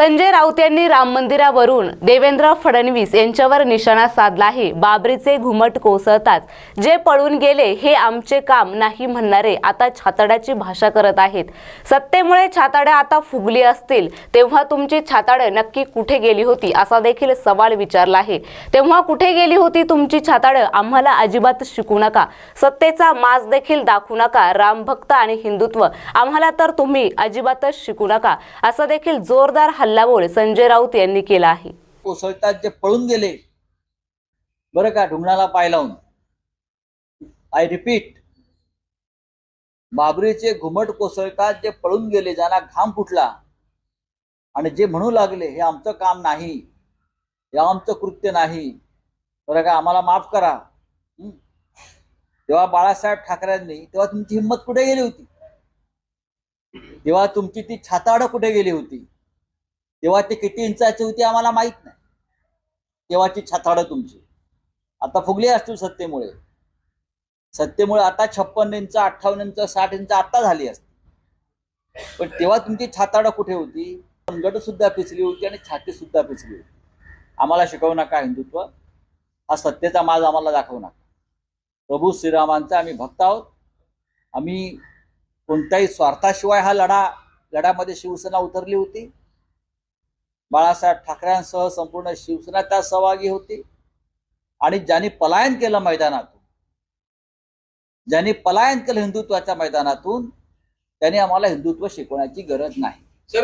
संजय राऊत यांनी राम मंदिरावरून देवेंद्र फडणवीस यांच्यावर निशाणा साधला आहे बाबरीचे घुमट कोसळतात जे पळून गेले हे आमचे काम नाही म्हणणारे आता छाताड्याची भाषा करत आहेत. सत्तेमुळे छाताड्या आता फुगली असतील तेव्हा तुमची छाताड नक्की कुठे गेली होती असा देखील सवाल विचारला आहे. तेव्हा कुठे गेली होती तुमची छाताड आम्हाला अजिबात शिकू नका. सत्तेचा माज देखील दाखवू नका. रामभक्त आणि हिंदुत्व आम्हाला तर तुम्ही अजिबातच शिकू नका. असं देखील जोरदार हल्लाबोल संजय राऊत यांनी केला आहे. कोसळतात जे पळून गेले बरं का ढुंगणाला पाय लावून. आय रिपीट बाबरीचे घुमट कोसळतात जे पळून गेले ज्यांना घाम फुटला. आणि जे म्हणू लागले हे आमचं काम नाही हे आमचं कृत्य नाही. बरं का आम्हाला माफ करा. तेव्हा बाळासाहेब ठाकरेंनी तेव्हा तुमची हिंमत कुठे गेली होती? तेव्हा तुमची ती छाताड कुठे गेली होती? तेव्हा ते किती इंचाची होती आम्हाला माहीत नाही. तेव्हाची छाताडं तुमची. आता फुगली असतील सत्तेमुळे. सत्तेमुळे आता छप्पन्न इंच अठ्ठावन्न इंच साठ इंच आता झाली असते. पण तेव्हा तुमची छाताडं कुठे होती? मनगट सुद्धा पिचली होती आणि छाती सुद्धा पिचली होती. आम्हाला शिकवू नका हिंदुत्व. हा सत्तेचा माज आम्हाला दाखवू नका. प्रभू श्रीरामांचा आम्ही भक्त आहोत. आम्ही कोणत्याही स्वार्थाशिवाय हा लढा लढ्यामध्ये शिवसेना उतरली होती. बाळासाहेब ठाकरेंसह संपूर्ण शिवसेना त्यात सहभागी होती. आणि ज्यांनी पलायन केलं मैदानातून ज्यांनी पलायन केलं हिंदुत्वाच्या मैदानातून त्यांनी आम्हाला हिंदुत्व शिकवण्याची गरज नाही.